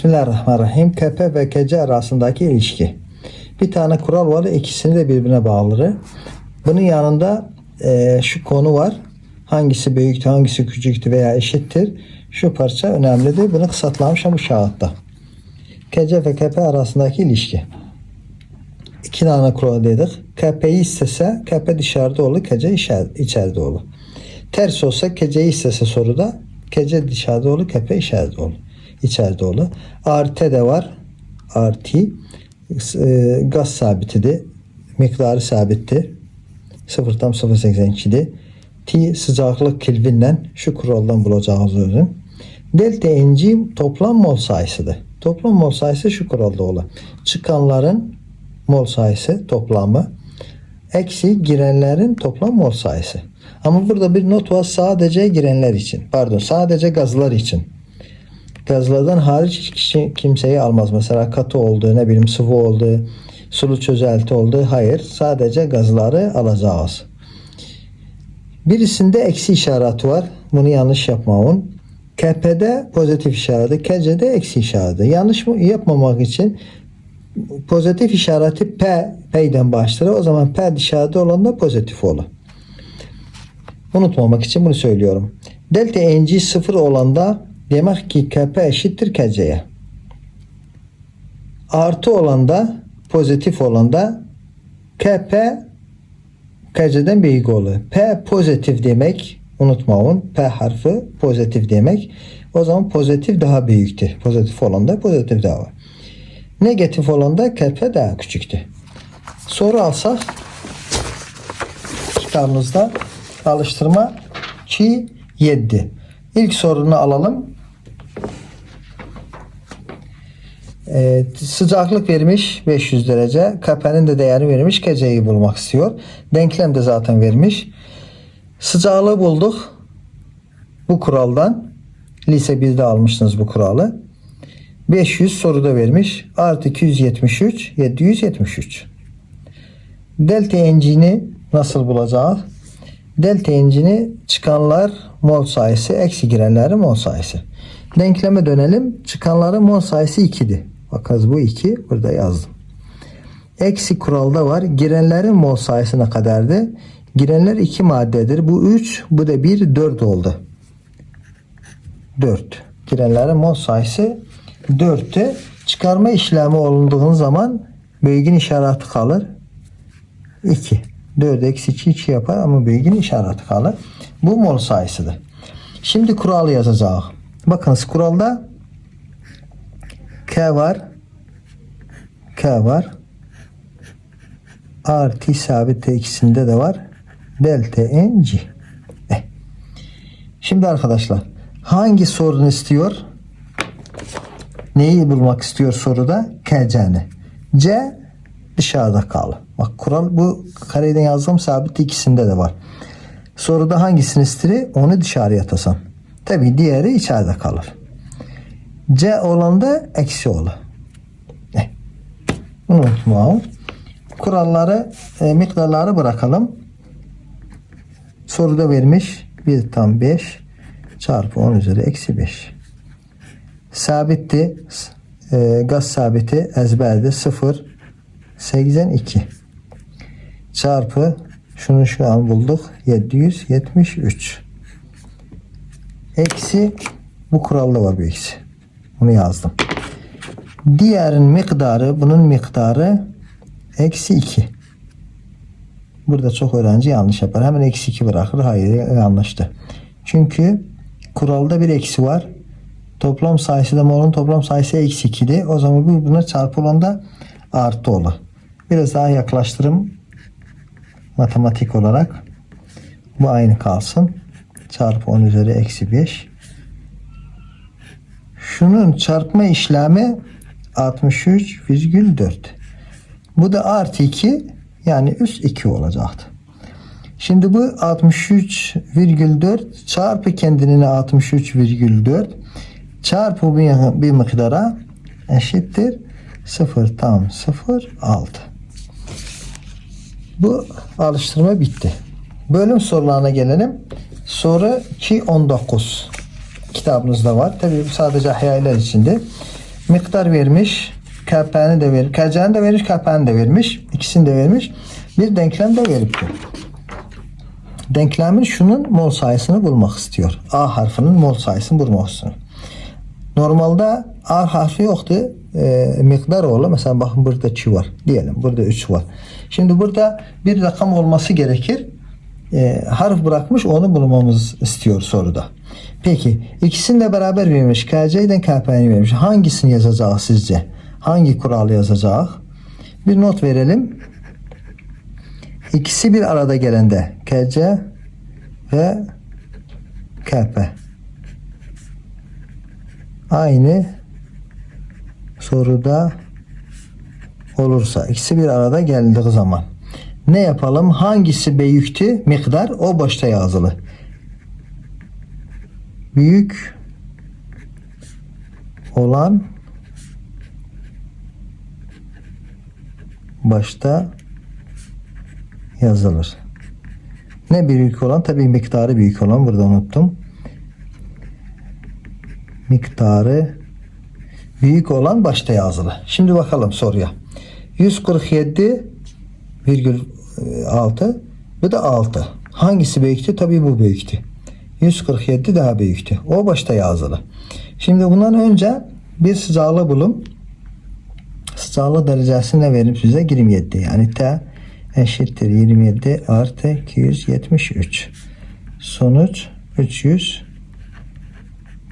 Bismillahirrahmanirrahim. KP ve KC arasındaki ilişki. Bir tane kural var. ikisini de birbirine bağları. Bunun yanında e, şu konu var. Hangisi büyüktü, hangisi küçüktü veya eşittir. Şu parça önemlidir. Bunu kısaltlamışım bu şahıtta. KC ve KP arasındaki ilişki. İki tane kural dedik. KP'yi istese KP dışarıda olur, içer- içeride olur. Ters olsa KC'yi istese soruda KC dışarıda olur, KP içeride olur. İçeride olur. Artı de var. Artı e, gaz sabitidir. Miktarı sabittir. 0'dan 0.82'dir. T sıcaklık Kelvin'le şu kuraldan bulacağınız özün. Delta NG toplam mol sayısıdır. Toplam mol sayısı şu kuralda olur. Çıkanların mol sayısı toplamı eksi girenlerin toplam mol sayısı. Ama burada bir not var sadece girenler için. Pardon sadece gazlar için. Gazlardan hariç kişi kimseyi almaz. Mesela katı oldu, ne bileyim sıvı oldu, sulu çözelti oldu. Hayır sadece gazları alacağız. Birisinde eksi işareti var. Bunu yanlış yapmayın. KP'de pozitif işareti, KC'de eksi işareti. Yanlış mı yapmamak için pozitif işareti P, P'den başlar. O zaman P dışarıda olan da pozitif olur. Unutmamak için bunu söylüyorum. Delta NG sıfır olanda demek ki KP eşittir KC'ye. Artı olanda pozitif olanda KP KC'den büyük olur. P pozitif demek unutmayın. P harfi pozitif demek. O zaman pozitif daha büyüktür. Pozitif olanda pozitif daha var. Negatif olanda KP daha küçüktür. Soru alsak kitabımızda alıştırma 2 7. İlk sorunu alalım. Ee, sıcaklık vermiş 500 derece. KP'nin de değerini vermiş. KC'yi bulmak istiyor. Denklem de zaten vermiş. Sıcaklığı bulduk. Bu kuraldan. Lise 1'de almıştınız bu kuralı. 500 soruda vermiş. Artı 273 773. Delta encini nasıl bulacağız? Delta encini çıkanlar mol sayısı eksi girenlerin mol sayısı. Denkleme dönelim. Çıkanların mol sayısı 2'di. Bakınız bu 2 burada yazdım. Eksi kuralda var. Girenlerin mol sayısı ne kadardı? Girenler 2 maddedir. Bu 3, bu da 1, 4 oldu. 4. Girenlerin mol sayısı 4'tü. Çıkarma işlemi olunduğun zaman büyüğün işareti kalır. 2. 4 eksi 2 2 yapar ama büyüğün işareti kalır. Bu mol sayısıdır. Şimdi kuralı yazacağız. Bakınız kuralda K var. K var. Artı sabit ikisinde de var. Delta N G. Eh. Şimdi arkadaşlar hangi sorunu istiyor? Neyi bulmak istiyor soruda? KC'ni. C dışarıda kalır. Bak kural bu kareden yazdığım sabit ikisinde de var. Soruda hangisini istiyor? Onu dışarıya atasan. Tabi diğeri içeride kalır. C olan da eksi olur. Eh. Bunu unutmayalım. Kuralları, e, miktarları bırakalım. Soruda vermiş 1 tam 5 çarpı 10 üzeri eksi 5. Sabitti. E, gaz sabiti ezberdi 0 82 çarpı şunu şu an bulduk 773 eksi bu kuralda var bir eksi bunu yazdım. Diğerin miktarı bunun miktarı eksi 2 burada çok öğrenci yanlış yapar. Hemen eksi 2 bırakır. Hayır yanlıştı. Çünkü kuralda bir eksi var. Toplam sayısı da molun toplam sayısı eksi 2'di o zaman bu buna çarpılanda artı olur. Biraz daha yaklaştırım. Matematik olarak bu aynı kalsın. Çarpı 10 üzeri eksi 5. Şunun çarpma işlemi 63,4. Bu da artı 2 yani üst 2 olacaktı. Şimdi bu 63,4 çarpı kendine 63,4 çarpı bir, bir miktara eşittir 0 tam 0 6. Bu alıştırma bitti. Bölüm sorularına gelelim. Soru 2.19 kitabınızda var. Tabi sadece hayaller içinde. Miktar vermiş. KP'ni de verir. KC'ni de vermiş, KP'ni de vermiş. İkisini de vermiş. Bir denklem de verip Denklemin şunun mol sayısını bulmak istiyor. A harfinin mol sayısını bulmak istiyor. Normalde A harfi yoktu. E, miktar oğlu mesela bakın burada 2 var diyelim. Burada 3 var. Şimdi burada bir rakam olması gerekir. E, harf bırakmış onu bulmamız istiyor soruda. Peki ikisini de beraber vermiş. KC ile KP'yi vermiş. Hangisini yazacak sizce? Hangi kuralı yazacak? Bir not verelim. İkisi bir arada gelende KC ve KP. Aynı soruda olursa ikisi bir arada geldiği zaman ne yapalım? Hangisi büyüktü? Miktar o başta yazılı. Büyük olan başta yazılır. Ne büyük olan? Tabii miktarı büyük olan. Burada unuttum. Miktarı büyük olan başta yazılı. Şimdi bakalım soruya. 147,6 bu da 6. Hangisi büyüktü? Tabii bu büyüktü. 147 daha büyüktü. O başta yazılı. Şimdi bundan önce bir sıcaklığı bulun. Sıcaklık derecesini ne verim size? 27. Yani T eşittir 27 artı 273. Sonuç 300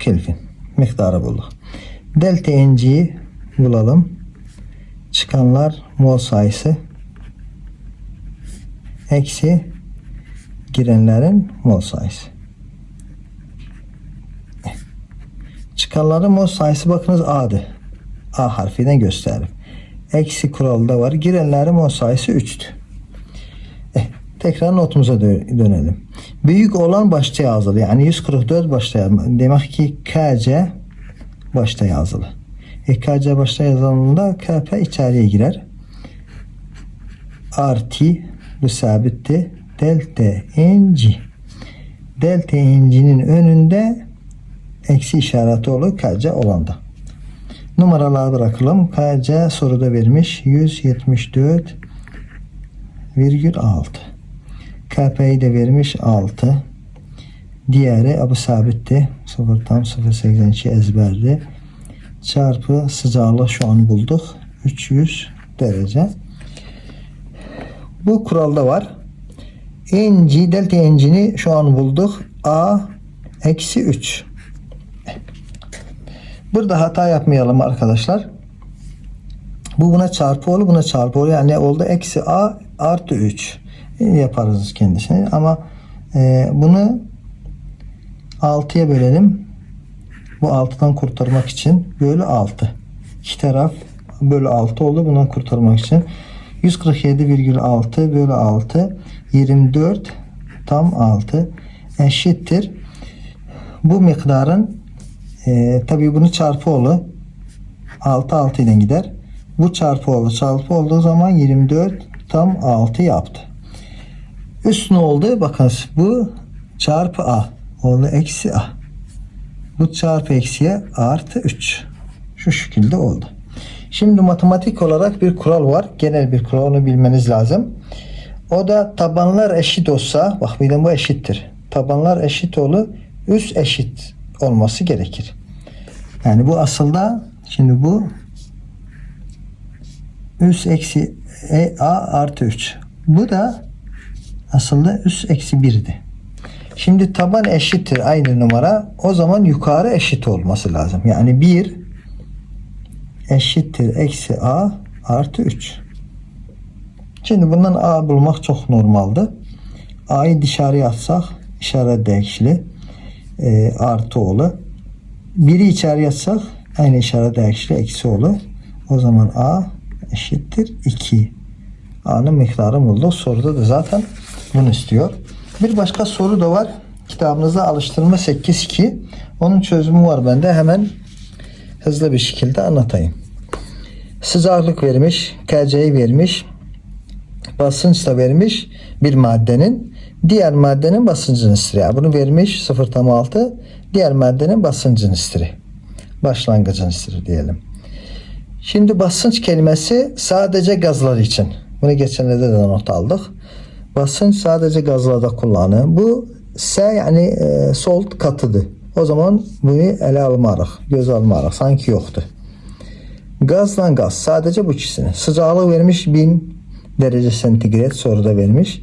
Kelvin. Miktarı bulduk. Delta NG'yi bulalım. Çıkanlar mol sayısı eksi girenlerin mol sayısı. Çıkanların mol sayısı bakınız A'dı. A harfiyle gösterelim. Eksi kuralı da var. Girenlerin mol sayısı 3'tü. Eh, tekrar notumuza dö- dönelim. Büyük olan başta yazılı. Yani 144 başta yazılı. Demek ki KC başta yazılı. E, KC başta yazıldığında KP içeriye girer. Artı bu sabitti. Delta NG. Delta NG'nin önünde eksi işareti olur KC olanda. Numaralar bırakalım. KC soruda vermiş 174,6. KP'yi de vermiş 6. Diğeri bu sabitti. 0 tam 0.82 ezberdi. Çarpı sıcaklığı şu an bulduk. 300 derece. Bu kuralda var. NG delta NG'ni şu an bulduk. A eksi 3. Burada hata yapmayalım arkadaşlar. Bu buna çarpı olur, buna çarpı olur. Yani oldu? Eksi A artı 3. Yaparız kendisini. Ama e, bunu 6'ya bölelim. Bu 6'dan kurtarmak için bölü 6. İki taraf bölü 6 oldu. Bundan kurtarmak için 147,6 bölü 6 24 tam 6 eşittir. Bu miktarın e, tabii bunu çarpı oğlu 6 6 ile gider. Bu çarpı oğlu çarpı olduğu zaman 24 tam 6 yaptı. Üst ne oldu? Bakın bu çarpı A oldu eksi A. Bu çarpı eksiye artı 3. Şu şekilde oldu. Şimdi matematik olarak bir kural var. Genel bir kural onu bilmeniz lazım. O da tabanlar eşit olsa bak de bu eşittir. Tabanlar eşit olu üst eşit olması gerekir. Yani bu aslında şimdi bu üst eksi e, a artı 3. Bu da aslında üst eksi 1'di. Şimdi taban eşittir aynı numara. O zaman yukarı eşit olması lazım. Yani 1 eşittir eksi a artı 3. Şimdi bundan a bulmak çok normaldi. a'yı dışarıya atsak işaret değişli e, artı olur. Biri içeriye atsak aynı işaret değişli eksi olur. O zaman a eşittir 2. A'nın miktarı bulduk. Soruda da zaten bunu istiyor. Bir başka soru da var. Kitabınızda alıştırma 8.2. Onun çözümü var bende. Hemen hızlı bir şekilde anlatayım. Sıcaklık vermiş, KC'yi vermiş, basınç da vermiş bir maddenin. Diğer maddenin basıncını istiriyor. Bunu vermiş 0,6. Diğer maddenin basıncını istiriyor. Başlangıcını istiriyor diyelim. Şimdi basınç kelimesi sadece gazlar için. Bunu geçenlerde de not aldık. Basınç sadece gazlarda kullanılır. Bu S yani e, sol katıdır. O zaman bunu ele almarıq, göz almarıq. Sanki yoktu. Gazla gaz sadece bu ikisini. Sıcaklık vermiş 1000 derece santigrat soruda vermiş.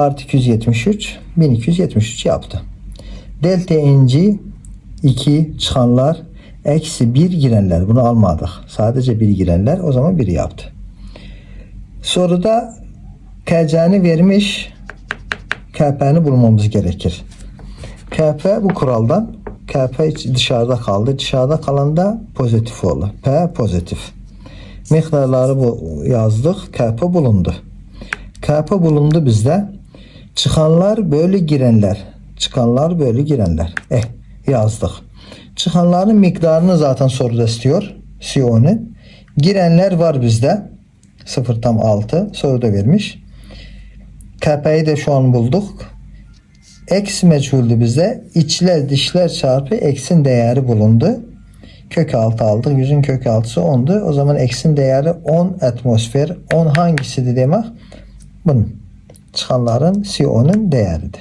Artı 273 1273 yaptı. Delta inci 2 çıkanlar eksi 1 girenler bunu almadık. Sadece 1 girenler o zaman 1 yaptı. Soruda KC'ni vermiş KP'ni bulmamız gerekir. KP bu kuraldan KP dışarıda kaldı. Dışarıda kalanda pozitif oldu. P pozitif. Miktarları bu yazdık. KP bulundu. KP bulundu bizde. Çıkanlar böyle girenler. Çıkanlar böyle girenler. Eh yazdık. Çıkanların miktarını zaten soruda istiyor. CO'nun. Girenler var bizde. 0 tam 6 soruda vermiş. KP'yi de şu an bulduk. X meçhuldü bize. İçler dişler çarpı x'in değeri bulundu. Kök altı aldık. Yüzün kök altısı 10'du. O zaman x'in değeri 10 atmosfer. 10 hangisidir demek? Bunun. Çıkanların CO'nun değeridir.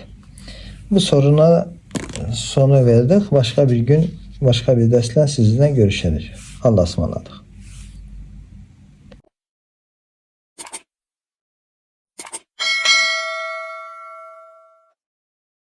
Bu soruna sonu verdik. Başka bir gün başka bir dersle sizinle görüşeceğiz. Allah'a ısmarladık.